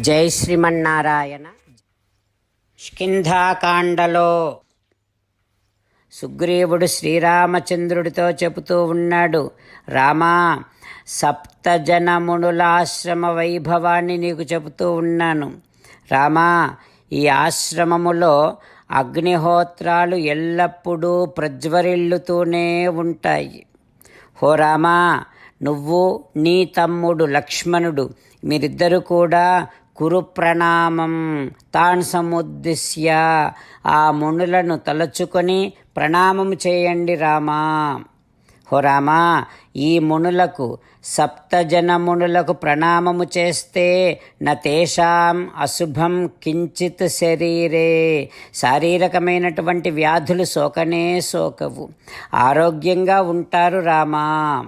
జై శ్రీమన్నారాయణ. స్కింధాకాండలో సుగ్రీవుడు శ్రీరామచంద్రుడితో చెబుతూ ఉన్నాడు రామా సప్తజనమునుల ఆశ్రమ వైభవాన్ని నీకు చెబుతూ ఉన్నాను. రామా ఈ ఆశ్రమములో అగ్నిహోత్రాలు ఎల్లప్పుడూ ప్రజ్వరిల్లుతూనే ఉంటాయి. హో రామా నువ్వు నీ తమ్ముడు లక్ష్మణుడు. మీరిద్దరూ కూడా కురు ప్రణామం తాన్ సముద్దిశ్య. ఆ మునులను తలుచుకొని ప్రణామం చేయండి రామా. హో రామా ఈ మునులకు సప్తజనమునులకు ప్రణామము చేస్తే నతేషాం అశుభం కించిత్ శరీరే. శారీరకమైనటువంటి వ్యాధులు సోకనే సోకవు ఆరోగ్యంగా ఉంటారు రామా.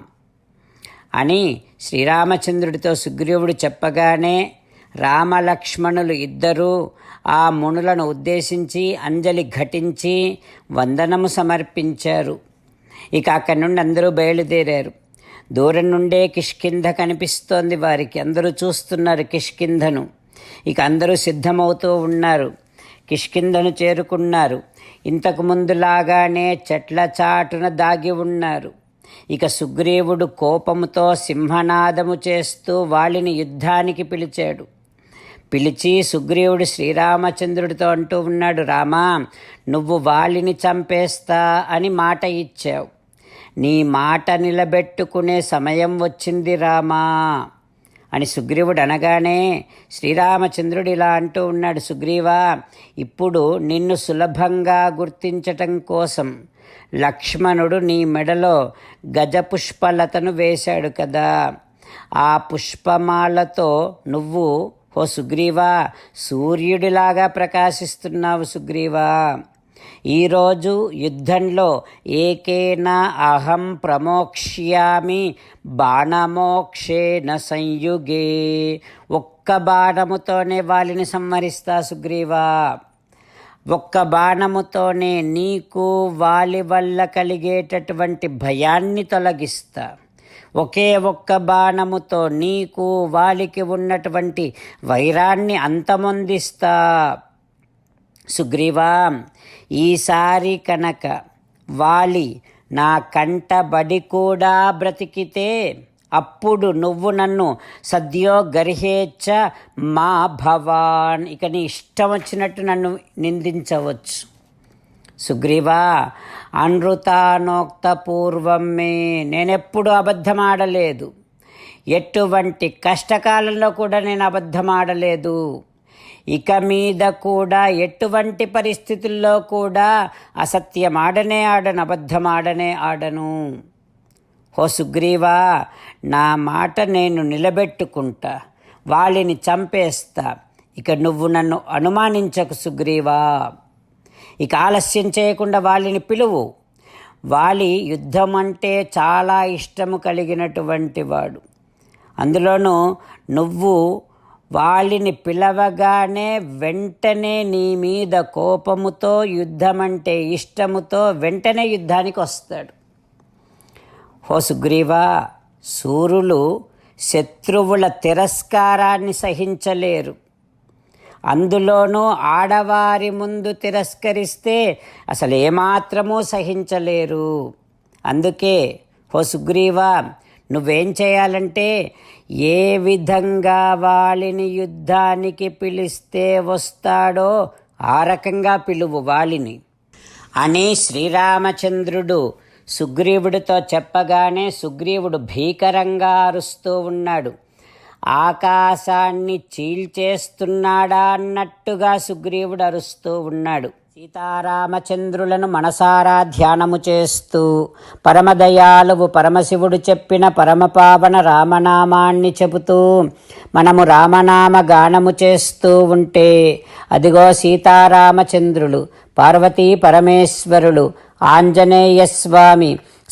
అని శ్రీరామచంద్రుడితో సుగ్రీవుడు చెప్పగానే రామలక్ష్మణులు ఇద్దరూ ఆ మునులను ఉద్దేశించి అంజలి ఘటించి వందనము సమర్పించారు. ఇక అక్కడి నుండి అందరూ బయలుదేరారు. దూరం నుండే కిష్కింధ కనిపిస్తోంది వారికి. అందరూ చూస్తున్నారు కిష్కింధను. ఇక అందరూ సిద్ధమవుతూ ఉన్నారు. కిష్కింధను చేరుకున్నారు. ఇంతకు ముందులాగానే చెట్ల చాటున దాగి ఉన్నారు. ఇక సుగ్రీవుడు కోపముతో సింహనాదము చేస్తూ వాళ్ళని యుద్ధానికి పిలిచాడు. పిలిచి సుగ్రీవుడు శ్రీరామచంద్రుడితో అంటూ ఉన్నాడు రామా నువ్వు వాళ్ళని చంపేస్తా అని మాట ఇచ్చావు. నీ మాట నిలబెట్టుకునే సమయం వచ్చింది రామా అని సుగ్రీవుడు అనగానే శ్రీరామచంద్రుడు ఇలా అంటూ ఉన్నాడు సుగ్రీవా ఇప్పుడు నిన్ను సులభంగా గుర్తించటం కోసం లక్ష్మణుడు నీ మెడలో గజపుష్పలతను వేశాడు కదా. ఆ పుష్పమాలతో నువ్వు ఓ సుగ్రీవా సూర్యుడిలాగా ప్రకాశిస్తున్నావు సుగ్రీవా. ఈరోజు యుద్ధంలో ఏకేనా అహం ప్రమోక్ష్యామి బాణమోక్షేణ సంయుగే. ఒక్క బాణముతోనే వాళ్ళని సంహరిస్తా సుగ్రీవా. ఒక్క బాణముతోనే నీకు వాలి వల్ల కలిగేటటువంటి భయాన్ని తొలగిస్తా. ఒకే ఒక్క బాణముతో నీకు వాలికి ఉన్నటువంటి వైరాన్ని అంతమొందిస్తా. సుగ్రీవా ఈసారి కనుక వాలి నా కంటబడి కూడా బ్రతికితే అప్పుడు నువ్వు నన్ను సద్యోగరిహేచ్ఛ మా భవాన్. ఇక నీ ఇష్టం వచ్చినట్టు నన్ను నిందించవచ్చు. సుగ్రీవా అనృతానోక్త పూర్వమే నేనెప్పుడు అబద్ధమాడలేదు. ఎటువంటి కష్టకాలంలో కూడా నేను అబద్ధమాడలేదు. ఇక మీద కూడా ఎటువంటి పరిస్థితుల్లో కూడా అసత్యమాడనే ఆడను అబద్ధమాడనే ఆడను. ఓ సుగ్రీవా నా మాట నేను నిలబెట్టుకుంటా. వాళ్ళని చంపేస్తా. ఇక నువ్వు నన్ను అనుమానించకు సుగ్రీవా. ఇక ఆలస్యం చేయకుండా వాళ్ళని పిలువు. వాలి యుద్ధం అంటే చాలా ఇష్టము కలిగినటువంటి వాడు. అందులోనూ నువ్వు వాళ్ళని పిలవగానే వెంటనే నీ మీద కోపముతో యుద్ధమంటే ఇష్టముతో వెంటనే యుద్ధానికి వస్తాడు. హో సుగ్రీవా సూర్యులు శత్రువుల తిరస్కారాన్ని సహించలేరు. అందులోనూ ఆడవారి ముందు తిరస్కరిస్తే అసలు ఏమాత్రమూ సహించలేరు. అందుకే హో సుగ్రీవా నువ్వేం చేయాలంటే ఏ విధంగా వాలిని యుద్ధానికి పిలిస్తే వస్తాడో ఆ రకంగా పిలువు వాలిని. అని శ్రీరామచంద్రుడు సుగ్రీవుడితో చెప్పగానే సుగ్రీవుడు భీకరంగా అరుస్తూ ఉన్నాడు. ఆకాశాన్ని చీల్చేస్తున్నాడా అన్నట్టుగా సుగ్రీవుడు అరుస్తూ ఉన్నాడు. సీతారామచంద్రులను మనసారా ధ్యానము చేస్తూ పరమదయాలువు పరమశివుడు చెప్పిన పరమపావన రామనామాన్ని చెబుతూ మనము రామనామ గానము చేస్తూ ఉంటే అదిగో సీతారామచంద్రులు పార్వతీ పరమేశ్వరులు ఆంజనేయ స్వామి